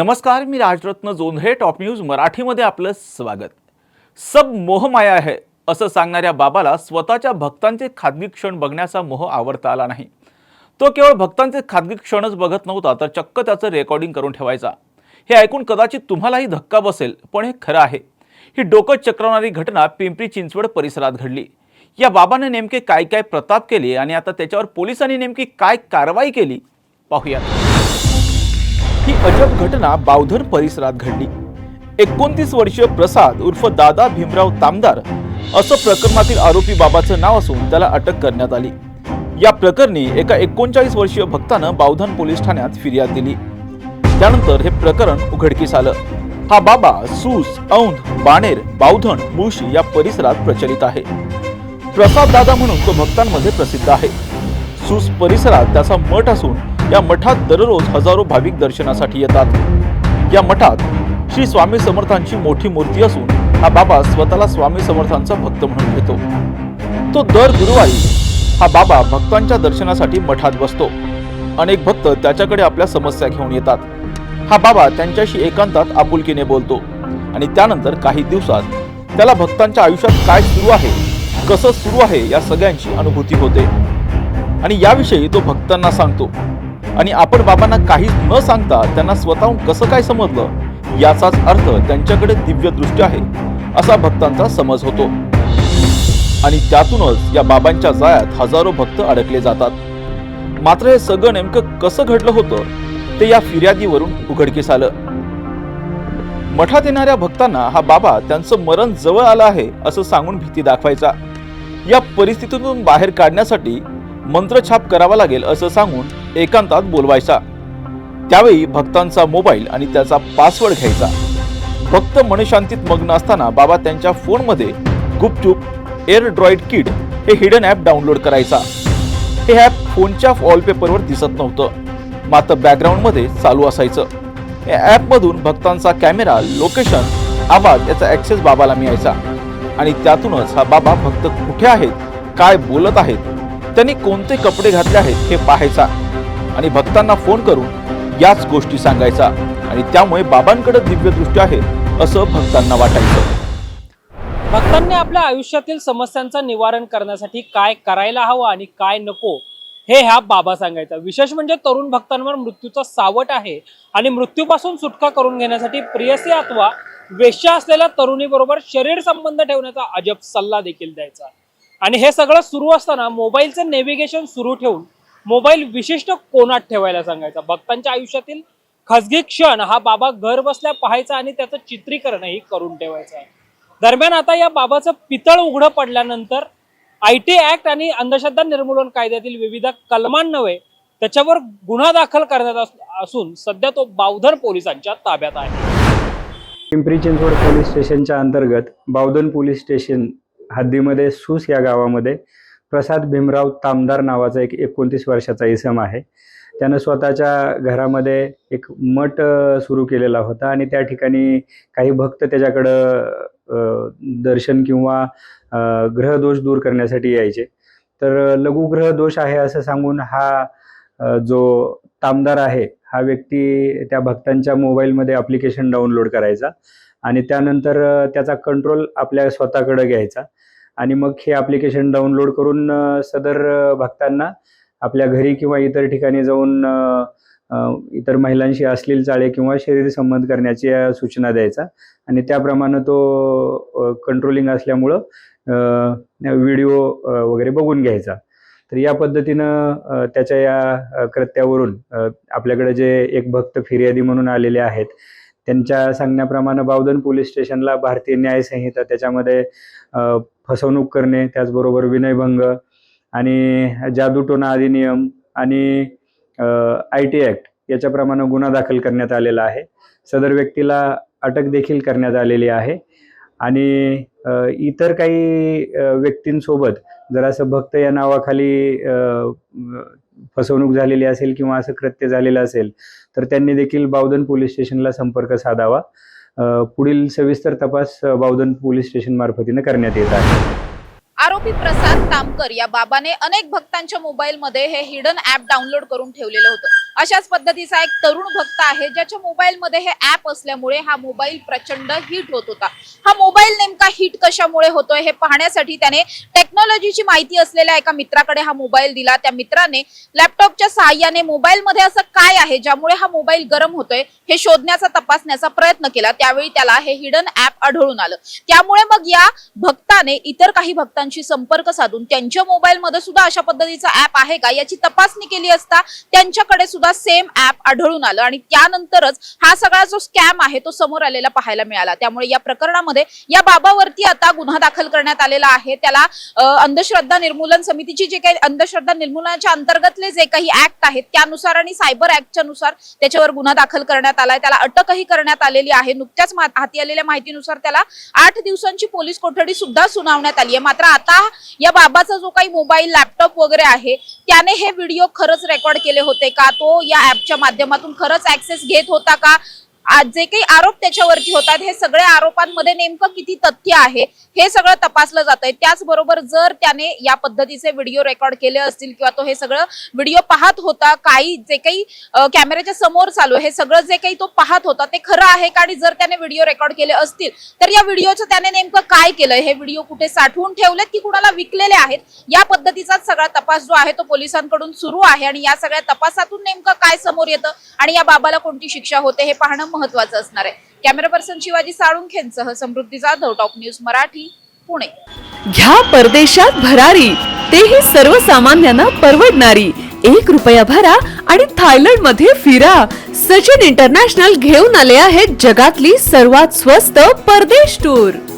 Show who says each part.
Speaker 1: नमस्कार मी Rajratna Jondhale top news मराठीमध्ये आपलं स्वागत. सब मोहमाया आहे असं सांगणाऱ्या बाबाला स्वतःच्या भक्तांचे खाजगी क्षण बघण्याचा मोह आवडता आला नाही. तो केवळ भक्तांचे खाजगी क्षणच बघत नव्हता तर चक्क त्याचं रेकॉर्डिंग करून ठेवायचा. हे ऐकून कदाचित तुम्हालाही धक्का बसेल पण हे खरं आहे. ही डोकं चक्रवणारी घटना पिंपरी चिंचवड परिसरात घडली. या बाबाने नेमके काय काय प्रताप केले आणि आता त्याच्यावर पोलिसांनी नेमकी काय कारवाई केली पाहूया ही अजब घटना बावधन परिसरात घडली. एकोणतीस वर्षीय प्रसाद उर्फ दादा भीमराव तामदार असं प्रकरणातील आरोपी बाबाचं नाव असून त्याला अटक करण्यात आली. या प्रकरणी एका एकोणचाळीस वर्षीय भक्तानं बावधन पोलीस ठाण्यात फिर्याद दिली. त्यानंतर हे प्रकरण उघडकीस आलं. हा बाबा सूस औंध बाणेर बावधन मुळशी या परिसरात प्रचलित आहे. प्रसाद दादा म्हणून तो भक्तांमध्ये प्रसिद्ध आहे. सूस परिसरात त्याचा मठ असून या मठात दररोज हजारो भाविक दर्शनासाठी येतात. या मठात श्री स्वामी समर्थांची मोठी मूर्ती असून हा बाबा स्वतःला स्वामी समर्थांचा भक्त म्हणून घेतो. तो दर गुरुवारी हा बाबा भक्तांच्या दर्शनासाठी मठात बसतो. अनेक भक्त त्याच्याकडे आपल्या समस्या घेऊन येतात. हा बाबा त्यांच्याशी एकांतात आपुलकीने बोलतो आणि त्यानंतर काही दिवसात त्याला भक्तांच्या आयुष्यात काय सुरू आहे कसं सुरू आहे या सगळ्यांची अनुभूती होते. आणि याविषयी तो भक्तांना सांगतो. आणि आपण बाबांना काहीच न सांगता त्यांना स्वतःहून कसं काय समजलं याचाच अर्थ त्यांच्याकडे दिव्य दृष्टी आहे असा भक्तांचा समज होतो. आणि त्यातूनच या बाबांच्या जाळ्यात हजारो भक्त अडकले जातात. मात्र हे सगळं नेमकं कसं घडलं होतं ते या फिर्यादीवरून उघडकीस आलं. मठात येणाऱ्या भक्तांना हा बाबा त्यांचं मरण जवळ आलं आहे असं सांगून भीती दाखवायचा. या परिस्थितीतून बाहेर काढण्यासाठी मंत्रछाप करावा लागेल असं सांगून एकांतात बोलवायचा. त्यावेळी भक्तांचा मोबाईल आणि त्याचा पासवर्ड घ्यायचा. भक्त मनशांतीत मग्न असताना बाबा त्यांच्या फोनमध्ये गुपचूप एअर ड्रॉइड किड हे हिडन ॲप डाउनलोड करायचा. हे ॲप फोनच्या वॉलपेपरवर दिसत नव्हतं. मात्र बॅकग्राऊंडमध्ये चालू असायचं. या ॲपमधून भक्तांचा कॅमेरा लोकेशन आवाज याचा ॲक्सेस बाबाला मिळायचा. आणि त्यातूनच हा बाबा भक्त कुठे आहेत काय बोलत आहेत त्यांनी कोणते कपडे घातले आहेत हे पाहायचा. आणि भक्तांना फोन करून याच गोष्टी सांगायचा. आणि त्यामुळे बाबांकडे दिव्य दृष्टी आहे असं भक्तांना वाटायचं.
Speaker 2: भक्तांनी आपल्या आयुष्यातील समस्यांचं निवारण करण्यासाठी काय करायला हवं आणि काय नको हे ह्या बाबा सांगायचा. विशेष म्हणजे तरुण भक्तांवर मृत्यूचा सावट आहे आणि मृत्यूपासून सुटका करून घेण्यासाठी प्रियसी अथवा वेश्या असलेल्या तरुणीबरोबर शरीर संबंध ठेवण्याचा अजब सल्ला देखील द्यायचा. आणि हे सगळं सुरू असताना मोबाईलचं नेव्हिगेशन सुरू ठेवून मोबाईल विशिष्ट कोणात ठेवायला सांगायचा? भक्तांच्या आयुष्यातील खाजगी क्षण हा बाबा घर बसल्या पाहायचा आणि त्याचं चित्रीकरणही करून ठेवायचं दरम्यान आता या बाबाचं पितळ उघडं पडल्यानंतर आय टी ऍक्ट आणि अंधश्रद्धा निर्मूलन कायद्यातील विविध कलमांनवे त्याच्यावर गुन्हा दाखल करण्यात असून सध्या तो बावधर पोलिसांच्या ताब्यात आहे.
Speaker 3: पिंपरी चिंचवड पोलीस स्टेशनच्या अंतर्गत बावधन पोलीस स्टेशन हद्दीमध्ये सूस या गावामध्ये प्रसाद भीमराव तामदार नावाचा एक एकोणतीस वर्षाचा इसम आहे. त्यानं स्वतःच्या घरामध्ये एक मठ सुरू केलेला होता आणि त्या ठिकाणी काही भक्त त्याच्याकडं दर्शन किंवा ग्रहदोष दूर करण्यासाठी यायचे. तर लघुग्रह दोष आहे असं सांगून हा जो तामदार आहे हा व्यक्ती त्या भक्तांच्या मोबाईलमध्ये ॲप्लिकेशन डाउनलोड करायचा आणि त्यानंतर त्याचा कंट्रोल आपल्या स्वतःकडे घ्यायचा. आणि मग हे ॲप्लिकेशन डाउनलोड करून सदर भक्तांना आपल्या घरी किंवा इतर ठिकाणी जाऊन इतर महिलांशी अश्लील चाळे किंवा शरीर संबंध करण्याची सूचना द्यायचा. आणि त्याप्रमाणे तो कंट्रोलिंग असल्यामुळं व्हिडिओ वगैरे बघून घ्यायचा. तर या पद्धतीनं त्याच्या या कृत्यावरून आपल्याकडे जे एक भक्त फिर्यादी म्हणून आलेले आहेत त्यांच्या सांगण्याप्रमाणे बावधन पोलीस स्टेशनला भारतीय न्याय संहिता त्याच्यामध्ये फसवणूक करणे त्याचबरोबर विनयभंग आणि जादूटोना अधिनियम आणि आय टी ॲक्ट याच्याप्रमाणे गुन्हा दाखल करण्यात आलेला आहे. सदर व्यक्तीला अटक देखील करण्यात आलेली आहे. आणि इतर काही व्यक्तींसोबत जर असं भक्त या नावाखाली फसवणूक झालेली असेल किंवा असं कृत्य झालेलं असेल तर त्यांनी देखील बावधन पोलीस स्टेशनला संपर्क साधावा. पुढील सविस्तर तपास बावधन पोलीस स्टेशन मार्फतीने करण्यात येत आहे.
Speaker 4: आरोपी प्रसाद तामकर या बाबाने अनेक भक्तांच्या मोबाईलमध्ये हे हिडन ऍप डाउनलोड करून ठेवलेलं होतं. अशाच पद्धतीचा एक तरुण भक्त आहे ज्याच्या मोबाईलमध्ये हे ऍप असल्यामुळे हा मोबाईल प्रचंड हिट होत होता. हा मोबाईल नेमका हिट कशामुळे होतोय हे पाहण्यासाठी त्याने टेक्नॉलॉजीची माहिती असलेल्या एका मित्राकडे हा मोबाईल दिला. त्या मित्राने लॅपटॉपच्या सहाय्याने मोबाईलमध्ये असं काय आहे ज्यामुळे हा मोबाईल गरम होतोय हे शोधण्याचा तपासण्याचा प्रयत्न केला. त्यावेळी त्याला हे हिडन ऍप आढळून आलं. त्यामुळे मग या भक्ताने इतर काही भक्तांशी संपर्क साधून त्यांच्या मोबाईलमध्ये सुद्धा अशा पद्धतीचा ऍप आहे का याची तपासणी केली असता त्यांच्याकडे सुद्धा सेम ऍप आढळून आलं. आणि त्यानंतरच हा सगळा जो स्कॅम आहे तो समोर आलेला पाहायला मिळाला. त्यामुळे या प्रकरणामध्ये या बाबावरती आता गुन्हा दाखल करण्यात आलेला आहे. त्याला अंधश्रद्धा निर्मूलन समितीची जे काही अंधश्रद्धा निर्मूलनाच्या अंतर्गतले जे काही ऍक्ट आहेत त्यानुसार आणि सायबर ऍक्टच्या नुसार त्याच्यावर गुन्हा दाखल करण्यात आलाय. त्याला अटकही करण्यात आलेली आहे. नुकत्याच हाती आलेल्या माहितीनुसार त्याला आठ दिवसांची पोलीस कोठडी सुद्धा सुनावण्यात आली आहे. मात्र आता या बाबाचा जो काही मोबाईल लॅपटॉप वगैरे आहे त्याने हे व्हिडिओ खरंच रेकॉर्ड केले होते का? तो या ऍपच्या माध्यमातून खरंच ऍक्सेस घेत होता का? आज जे काही आरोप त्याच्यावरती होतात हे सगळ्या आरोपांमध्ये नेमकं किती तथ्य आहे? हे सगळं तपासलं जात आहे त्याचबरोबर जर त्याने या पद्धतीचे व्हिडिओ रेकॉर्ड केले असतील किंवा तो हे सगळं व्हिडिओ पाहत होता काही जे काही कॅमेऱ्याच्या समोर चालू हे सगळं जे काही तो पाहत होता ते खरं आहे का? आणि जर त्याने व्हिडिओ रेकॉर्ड केले असतील तर या व्हिडिओचं त्याने नेमकं काय केलं हे व्हिडिओ कुठे साठवून ठेवलेत की कुणाला विकलेले आहेत? या पद्धतीचाच सगळा तपास जो आहे तो पोलिसांकडून सुरू आहे आणि या सगळ्या तपासातून नेमकं काय समोर येतं आणि या बाबाला कोणती शिक्षा होते हे पाहणं महत्वाचं असणार आहे. कॅमेरा पर्सन शिवाजी साळुंखेंसह समृद्धी जाधव टॉप न्यूज मराठी पुणे.
Speaker 5: घ्या परदेशात भरारी तेही सर्वसामान्यांना परवडणारी. एक रुपया भरा आणि थायलंडमध्ये फिरा. सचिन इंटरनॅशनल घेऊन आले आहेत जगातली सर्वात स्वस्त परदेश टूर.